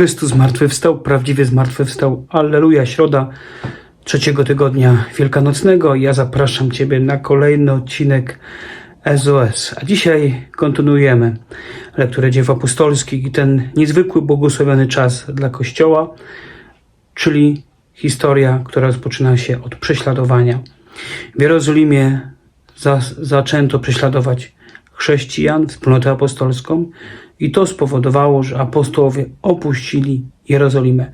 Chrystus zmartwychwstał, prawdziwie zmartwychwstał. Alleluja, środa trzeciego tygodnia wielkanocnego. Ja zapraszam Ciebie na kolejny odcinek SOS. A dzisiaj kontynuujemy lekturę dzieł apostolskich i ten niezwykły, błogosławiony czas dla Kościoła, czyli historia, która rozpoczyna się od prześladowania. W Jerozolimie za, zaczęto prześladować chrześcijan, wspólnotę apostolską i to spowodowało, że apostołowie opuścili Jerozolimę,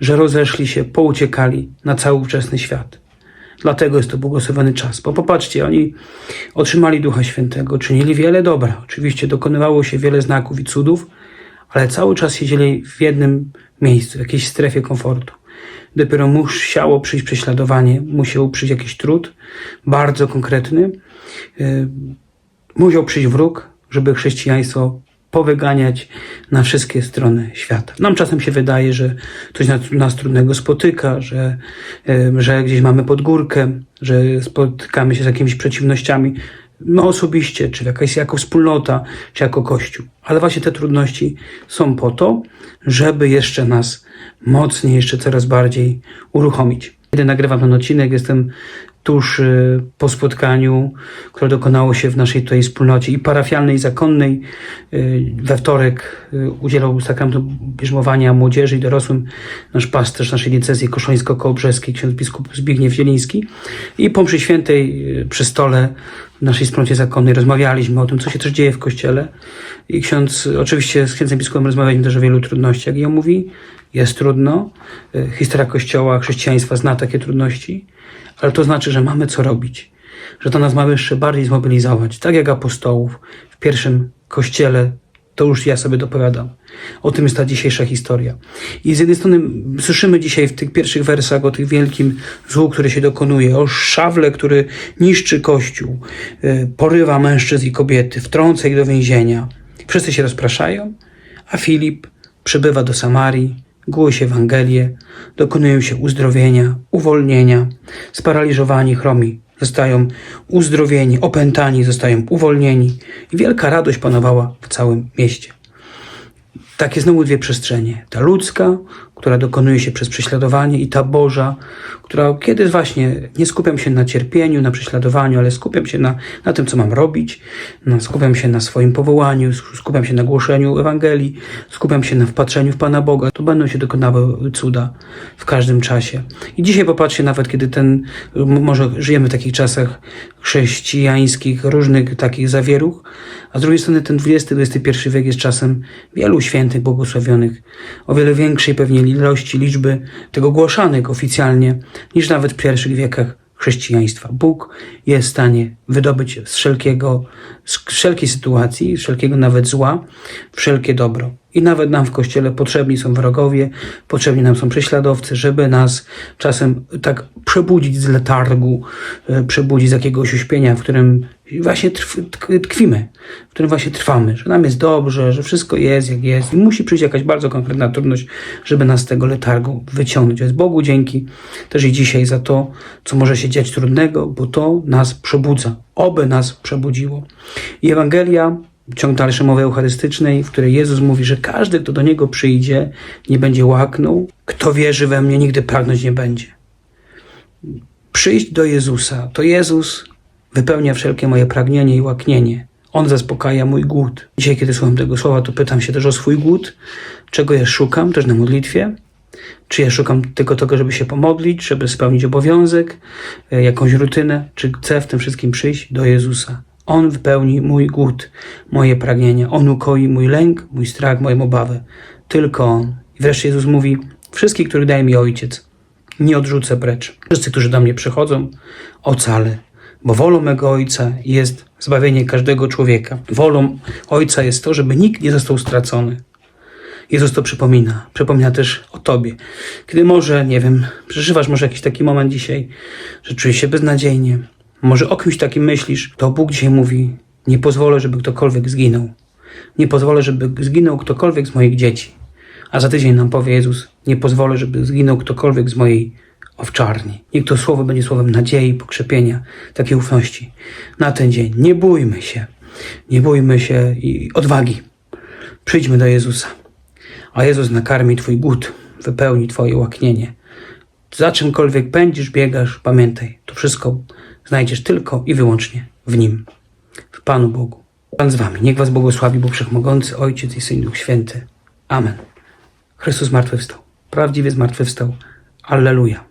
że rozeszli się, pouciekali na cały ówczesny świat. Dlatego jest to błogosławiony czas. Bo popatrzcie, oni otrzymali Ducha Świętego, czynili wiele dobra. Oczywiście dokonywało się wiele znaków i cudów, ale cały czas siedzieli w jednym miejscu, w jakiejś strefie komfortu. Dopiero musiało przyjść prześladowanie, musiał przyjść jakiś trud, bardzo konkretny. Yy, musiał przyjść wróg, żeby chrześcijaństwo powyganiać na wszystkie strony świata. Nam czasem się wydaje, że coś nas, nas trudnego spotyka, że, że gdzieś mamy pod górkę, że spotykamy się z jakimiś przeciwnościami, no osobiście, czy jakaś jako wspólnota, czy jako Kościół. Ale właśnie te trudności są po to, żeby jeszcze nas mocniej, jeszcze coraz bardziej uruchomić. Kiedy nagrywam ten odcinek, jestem tuż y, po spotkaniu, które dokonało się w naszej tutaj wspólnocie i parafialnej, i zakonnej. Y, We wtorek y, udzielał sakramentu bierzmowania młodzieży i dorosłym nasz pasterz naszej diecezji koszońsko-kołobrzeskiej, ksiądz biskup Zbigniew Zieliński. I po mszy świętej przy stole naszej wspólnocie zakonnej rozmawialiśmy o tym, co się też dzieje w kościele. I ksiądz, oczywiście z księdzem biskupem rozmawialiśmy też o wielu trudnościach. I on mówi, jest trudno, y, historia kościoła, chrześcijaństwa zna takie trudności, ale to znaczy, że mamy co robić, że to nas ma jeszcze bardziej zmobilizować, tak jak apostołów w pierwszym kościele, to już ja sobie dopowiadam. O tym jest ta dzisiejsza historia. I z jednej strony słyszymy dzisiaj w tych pierwszych wersach o tym wielkim złu, który się dokonuje, o szawle, który niszczy Kościół, y, porywa mężczyzn i kobiety, wtrąca ich do więzienia. Wszyscy się rozpraszają, a Filip przybywa do Samarii, głosi Ewangelię, dokonują się uzdrowienia, uwolnienia, sparaliżowani chromi zostają uzdrowieni, opętani zostają uwolnieni i wielka radość panowała w całym mieście. Takie znowu dwie przestrzenie. Ta ludzka, która dokonuje się przez prześladowanie i ta Boża, która kiedy właśnie nie skupiam się na cierpieniu, na prześladowaniu, ale skupiam się na, na tym, co mam robić, no, skupiam się na swoim powołaniu, skupiam się na głoszeniu Ewangelii, skupiam się na wpatrzeniu w Pana Boga, to będą się dokonały cuda w każdym czasie. I dzisiaj popatrzcie, nawet kiedy ten, może żyjemy w takich czasach chrześcijańskich, różnych takich zawieruch, a z drugiej strony ten XX-XXI wiek jest czasem wielu świętych, błogosławionych, o wiele większej pewnie ilości liczby tego głoszanych oficjalnie, niż nawet w pierwszych wiekach chrześcijaństwa. Bóg jest w stanie wydobyć z wszelkiego, z wszelkiej sytuacji, wszelkiego nawet zła, wszelkie dobro. I nawet nam w Kościele potrzebni są wrogowie, potrzebni nam są prześladowcy, żeby nas czasem tak przebudzić z letargu, e, przebudzić z jakiegoś uśpienia, w którym właśnie tkwimy, w którym właśnie trwamy, że nam jest dobrze, że wszystko jest jak jest i musi przyjść jakaś bardzo konkretna trudność, żeby nas z tego letargu wyciągnąć. Więc Bogu dzięki też i dzisiaj za to, co może się dziać trudnego, bo to nas przebudza, oby nas przebudziło. I Ewangelia ciąg dalszy mowy eucharystycznej, w której Jezus mówi, że każdy, kto do Niego przyjdzie, nie będzie łaknął. Kto wierzy we mnie, nigdy pragnąć nie będzie. Przyjść do Jezusa. To Jezus wypełnia wszelkie moje pragnienie i łaknienie. On zaspokaja mój głód. Dzisiaj, kiedy słucham tego słowa, to pytam się też o swój głód. Czego ja szukam, też na modlitwie. Czy ja szukam tylko tego, żeby się pomodlić, żeby spełnić obowiązek, e, jakąś rutynę, czy chcę w tym wszystkim przyjść do Jezusa. On wypełni mój głód, moje pragnienia. On ukoi mój lęk, mój strach, moją obawę. Tylko On. I wreszcie Jezus mówi, wszystkich, których daje mi Ojciec, nie odrzucę precz. Wszyscy, którzy do mnie przychodzą, ocalę. Bo wolą mego Ojca jest zbawienie każdego człowieka. Wolą Ojca jest to, żeby nikt nie został stracony. Jezus to przypomina. Przypomina też o Tobie. Kiedy może, nie wiem, przeżywasz może jakiś taki moment dzisiaj, że czujesz się beznadziejnie, może o kimś takim myślisz, to Bóg dzisiaj mówi, nie pozwolę, żeby ktokolwiek zginął. Nie pozwolę, żeby zginął ktokolwiek z moich dzieci. A za tydzień nam powie Jezus, nie pozwolę, żeby zginął ktokolwiek z mojej owczarni. Niech to słowo będzie słowem nadziei, pokrzepienia, takiej ufności na ten dzień. Nie bójmy się. Nie bójmy się i odwagi. Przyjdźmy do Jezusa. a Jezus nakarmi Twój głód, wypełni Twoje łaknienie. Za czymkolwiek pędzisz, biegasz, pamiętaj, to wszystko znajdziesz tylko i wyłącznie w Nim, w Panu Bogu. Pan z Wami, niech Was błogosławi Bóg Wszechmogący, Ojciec i Syn, Duch Święty. Amen. Chrystus zmartwychwstał, prawdziwie zmartwychwstał. Alleluja.